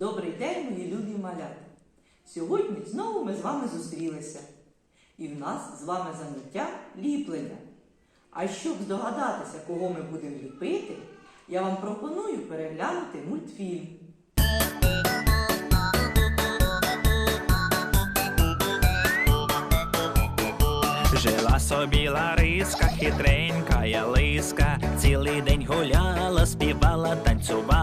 Добрий день, мої любі малята! Сьогодні знову ми з вами зустрілися. І в нас з вами заняття ліплення. А щоб здогадатися, кого ми будемо ліпити, я вам пропоную переглянути мультфільм. Жила собі Лариска, хитренька я лиска, цілий день гуляла, співала, танцювала,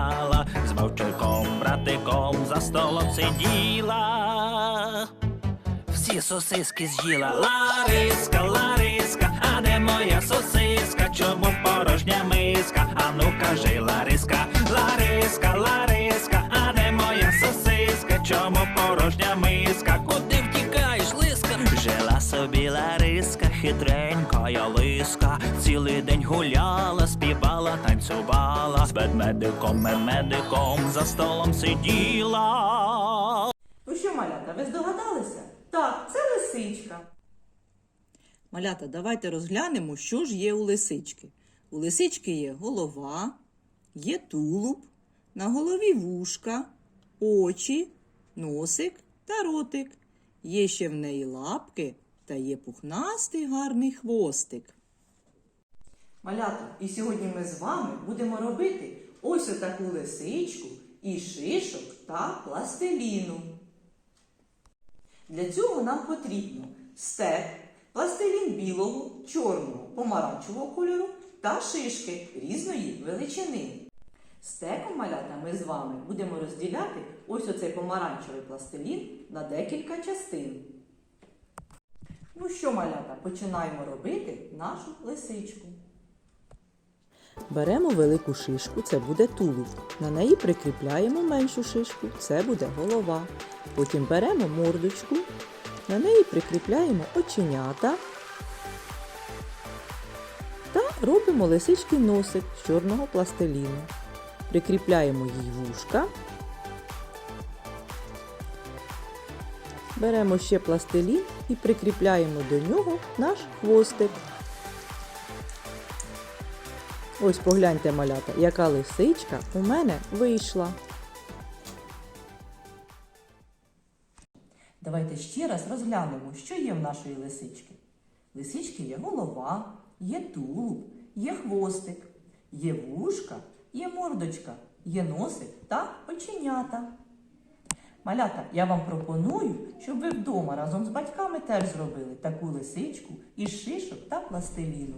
братиком за столом сиділа. Всі сосиски з'їла Лариска, Лариска, а де моя сосиска? Чому порожня миска? А ну кажи, Лариска, Лариска, Лариска, а де моя сосиска? Чому порожня миска? Куди втікаєш, лиска? Жила собі Лариска, хитренька я лиска, цілий день гуляла, співала, танцювала, з ведмедиком, медиком за столом сиділа. Ну що, малята, ви здогадалися? Так, це лисичка. Малята, давайте розглянемо, що ж є у лисички. У лисички є голова, є тулуб, на голові вушка, очі, носик та ротик. Є ще в неї лапки та є пухнастий гарний хвостик. Малята, і сьогодні ми з вами будемо робити ось отаку лисичку із шишок та пластиліну. Для цього нам потрібно стек, пластилін білого, чорного, помаранчевого кольору та шишки різної величини. Стеком малята ми з вами будемо розділяти ось оцей помаранчевий пластилін на декілька частин. Ну що, малята, починаємо робити нашу лисичку. Беремо велику шишку, це буде тулуб. На неї прикріпляємо меншу шишку, це буде голова. Потім беремо мордочку, на неї прикріпляємо оченята та робимо лисичкий носик з чорного пластиліну. Прикріпляємо їй вушка. Беремо ще пластилін і прикріпляємо до нього наш хвостик. Ось погляньте, малята, яка лисичка у мене вийшла. Давайте ще раз розглянемо, що є в нашої лисички. Лисички є голова, є тулуб, є хвостик, є вушка, є мордочка, є носик та оченята. Малята, я вам пропоную, щоб ви вдома разом з батьками теж зробили таку лисичку із шишок та пластиліну.